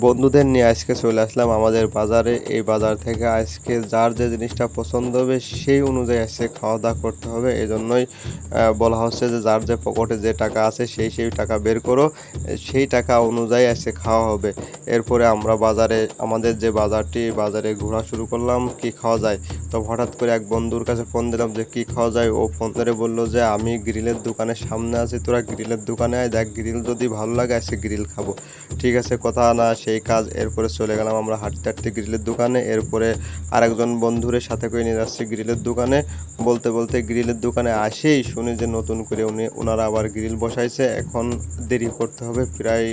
বন্ধুদের নিয়ে আজকে চলে আসলাম আমাদের বাজারে। এই বাজার থেকে আজকে যার যে জিনিসটা পছন্দ হবে, সেই অনুযায়ী আজকে খাওয়া দাওয়া করতে হবে। এই জন্যই বলা হচ্ছে যে যার যে পকেটে যে টাকা আছে, সেই সেই টাকা বের করো। সেই টাকা অনুযায়ী আজকে খাওয়া হবে। এরপরে আমরা বাজারে, আমাদের যে বাজারটি, বাজারে ঘোরা শুরু করলাম, কি খাওয়া যায়? তো হঠাৎ করে এক বন্ধুর কাছে ফোন দিলাম যে, কি খাওয়া যায়? ও ফোন ধরে বলল যে, আমি গ্রিলের দোকানের সামনে আছি, তোরা গ্রিলের দোকানে আয়, দেখ, গ্রিল যদি ভালো লাগে, আজকে গ্রিল খাব। ঠিক আছে, কথা না সেই কাজ, এরপরে চলে গেলাম আমরা হাঁটতে হাঁটতে গ্রিলের দোকানে, এরপরে আরেকজন বন্ধুরে সাথে করে নিয়ে যাচ্ছি গ্রিলের দোকানে। বলতে বলতে গ্রিলের দোকানে আসেই শুনি যে নতুন করে উনি ওনারা আবার গ্রিল বসাইছে। এখন দেরি করতে হবে, প্রায়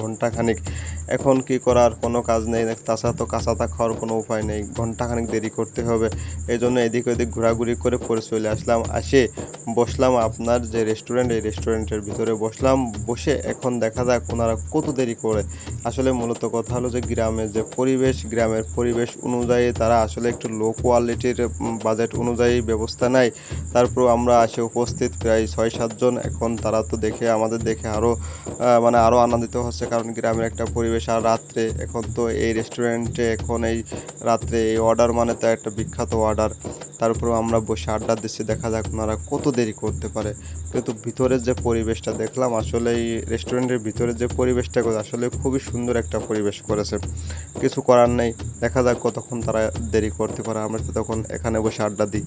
ঘণ্টা খানিক এখন কি করার, কোনো কাজ নেই। তাছাড়া তো কাঁচা তা খাওয়ার কোনো উপায় নেই। ঘণ্টা খানিক দেরি করতে হবে। এই জন্য এদিক ওদিক ঘোরাঘুরি করে পরে চলে আসলাম। আসে বসলাম আপনার যে রেস্টুরেন্ট এই রেস্টুরেন্টের ভিতরে বসলাম। বসে এখন দেখা যাক ওনারা কত দেরি করে। আসলে মূলত কথা হলো যে গ্রামের যে পরিবেশ, গ্রামের পরিবেশ অনুযায়ী তারা আসলে একটু লো কোয়ালিটির বাজেট অনুযায়ী ব্যবস্থা নেয়। তারপর আমরা আসে উপস্থিত প্রায় ছয় সাতজন এখন তারা তো দেখে, আমাদের দেখে আরও মানে আরও আনন্দিত হচ্ছে কারণ গ্রামের একটা পরিবেশ। আর রাত্রে এখন তো এই রেস্টুরেন্টে এখন এই রাত্রে এই অর্ডার মানে তো একটা বিখ্যাত অর্ডার তারপর আমরা বসে আড্ডা দিচ্ছি, দেখা যাক ওনারা কত দেরি করতে পারে। কিন্তু ভিতরের যে পরিবেশটা দেখলাম, আসলে এই রেস্টুরেন্টের ভিতরের যে পরিবেশটা করে আসলে খুবই সুন্দর একটা পরিবেশ করেছে। কিছু করার নেই, দেখা যাক কতক্ষণ তারা দেরি করতে পারে। আমরা তো তখন এখানে বসে আড্ডা দিই।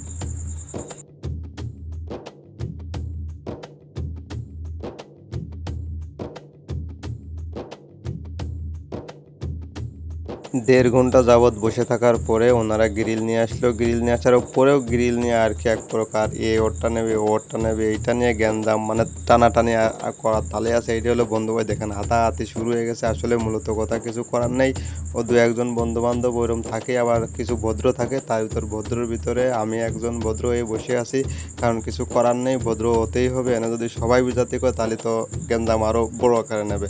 দেড় ঘণ্টা যাবৎ বসে থাকার পরে ওনারা গ্রিল নিয়ে আসলো। গ্রিল নিয়ে আসার পরেও গ্রিল নিয়ে আর কি এক প্রকার এ ওরটা নেবে ওরটা নেবে, এইটা নিয়ে জ্ঞানদাম মানে টানাটানি করার তালে আছে। এইটা হলো বন্ধু ভাই, দেখেন হাতাহাতি শুরু হয়ে গেছে। আসলে মূলত কথা কিছু করার নেই। ও দু একজন বন্ধু বান্ধব ওইরকম থাকে, আবার কিছু ভদ্র থাকে তার ভিতর ভদ্রর ভিতরে আমি একজন ভদ্র হয়ে বসে আছি, কারণ কিছু করার নেই। ভদ্র হতেই হবে। এনে যদি সবাই বুঝাতে করে তাহলে তো গেন্দাম আরও বড় আকারে নেবে।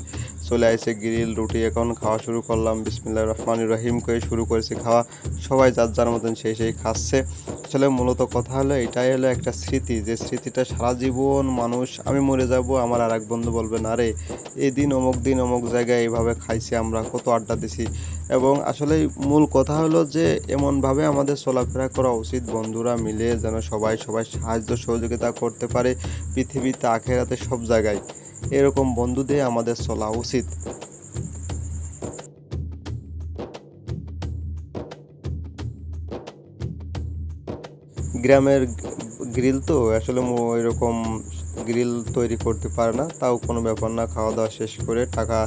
চলে আসে গ্রিল, রুটি, এখন খাওয়া শুরু করলাম। বিসমিল্লাহ রহমান রহিম করে শুরু করেছি খাওয়া। সবাই যার যার মতন সেই সেই খাচ্ছে। আসলে মূলত কথা হলো, এটাই হলো একটা স্মৃতি। যে স্মৃতিটা সারা জীবন মানুষ, আমি মরে যাব, আমার আর এক বন্ধু বলবেন আরে এই দিন অমুক দিন অমুক জায়গায় এইভাবে খাইছি আমরা, কত আড্ডা দিছি। এবং আসলে মূল কথা হলো যে, এমনভাবে আমাদের চলাফেরা করা উচিত। বন্ধুরা মিলে যেন সবাই সবাই সাহায্য সহযোগিতা করতে পারে পৃথিবীতে, আখেরাতে সব জায়গায়। এরকম বন্ধুদের আমাদের চলা উচিত। গ্রামের গ্রিল তো, আসলে এরকম গ্রিল তৈরি করতে পারে না, তাও কোনো ব্যাপার না, খাওয়া দাওয়া শেষ করে টাকা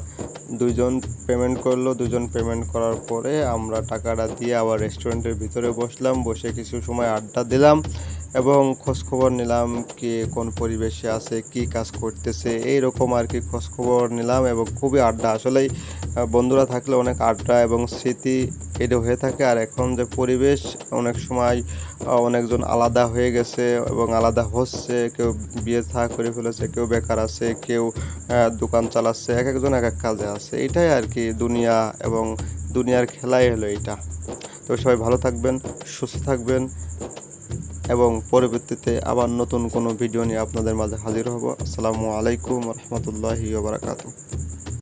দুজন পেমেন্ট করল দুজন পেমেন্ট করার পরে আমরা টাকাটা দিয়ে আবার রেস্টুরেন্টের ভিতরে বসলাম, বসে কিছু সময় আড্ডা দিলাম এবং খোঁজখবর নিলাম কে কোন পরিবেশে আছে, কি কাজ করতেছে এই রকম আর কি খোঁজখবর নিলাম এবং খুবই আড্ডা। আসলেই বন্ধুরা থাকলে অনেক আড্ডা এবং স্মৃতি এটা হয়ে থাকে আর এখন যে পরিবেশ, অনেক সময় অনেকজন আলাদা হয়ে গেছে এবং আলাদা হচ্ছে, কেউ বিয়ে থা করে ফেলেছে, কেউ বেকার আছে, কেউ দোকান চালাচ্ছে এক একজন এক এক কাজে আছে। এটাই আর কি দুনিয়া এবং দুনিয়ার খেলাই হলো এটা। তো সবাই ভালো থাকবেন, সুস্থ থাকবেন। এবং পরবর্তীতে আবার নতুন কোনো ভিডিও নিয়ে আপনাদের মাঝে হাজির হব। আসসালামু আলাইকুম রহমতুল্লাহি বারাকাতু